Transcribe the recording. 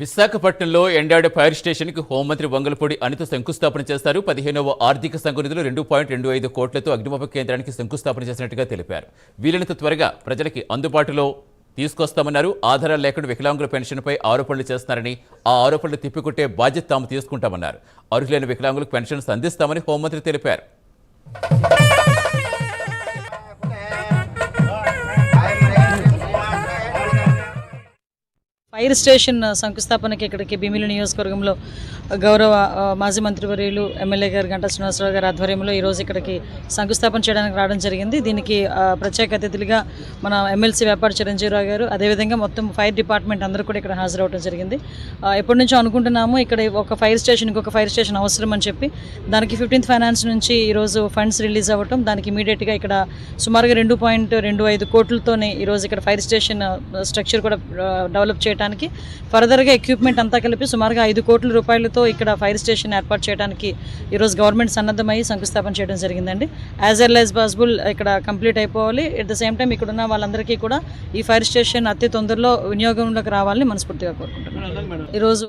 విశాఖపట్నంలో ఎండాడ ఫైర్ స్టేషన్కి హోంమంత్రి వంగలపూడి అనిత శంకుస్థాపన చేస్తారు. పదిహేనవ ఆర్థిక సంఘ నిధులు రెండు పాయింట్ రెండు ఐదు కోట్లతో అగ్నిమాపక కేంద్రానికి శంకుస్థాపన చేసినట్టుగా తెలిపారు. వీలైనంత త్వరగా ప్రజలకి అందుబాటులో తీసుకొస్తామన్నారు. ఆధారాలు లేకుండా వికలాంగుల పెన్షన్పై ఆరోపణలు చేస్తున్నారని ఆ ఆరోపణలు తిప్పికొట్టే బాధ్యత తాము తీసుకుంటామన్నారు. అర్హులైన వికలాంగులకు పెన్షన్స్ అందిస్తామని హోంమంత్రి తెలిపారు. ఫైర్ స్టేషన్ శంకుస్థాపనకి ఇక్కడికి భీమిలి నియోజకవర్గంలో గౌరవ మాజీ మంత్రివర్యులు ఎమ్మెల్యే గారు గంటా శ్రీనివాసరావు గారి ఆధ్వర్యంలో ఈరోజు ఇక్కడికి శంకుస్థాపన చేయడానికి రావడం జరిగింది. దీనికి ప్రత్యేక అతిథులుగా మన ఎమ్మెల్సీ వ్యాపార చిరంజీవిరావు గారు అదేవిధంగా మొత్తం ఫైర్ డిపార్ట్మెంట్ అందరూ కూడా ఇక్కడ హాజరవడం జరిగింది. ఎప్పటి నుంచో అనుకుంటున్నాము ఇక్కడ ఒక ఫైర్ స్టేషన్ ఇంకొక ఫైర్ స్టేషన్ అవసరం అని చెప్పి. దానికి ఫిఫ్టీన్త్ ఫైనాన్స్ నుంచి ఈరోజు ఫండ్స్ రిలీజ్ అవ్వటం దానికి ఇమీడియట్గా ఇక్కడ సుమారుగా రెండు పాయింట్ రెండు ఐదు కోట్లతోనే ఈరోజు ఇక్కడ ఫైర్ స్టేషన్ స్ట్రక్చర్ కూడా డెవలప్ చేయడానికి ఫర్దర్గా ఎక్విప్మెంట్ అంతా కలిపి సుమారుగా ఐదు కోట్ల రూపాయలతో ఇక్కడ ఫైర్ స్టేషన్ ఏర్పాటు చేయడానికి ఈరోజు గవర్నమెంట్ సన్నద్ధమై శంకుస్థాపన చేయడం జరిగిందండి. యాజ్ ఎల్ యాజ్ పాసిబుల్ ఇక్కడ కంప్లీట్ అయిపోవాలి. ఎట్ ద సేమ్ టైం ఇక్కడ ఉన్న వాళ్ళందరికీ కూడా ఈ ఫైర్ స్టేషన్ అతి తొందరలో వినియోగంలోకి రావాలని మనస్ఫూర్తిగా కోరుకుంటున్నాను. ఈరోజు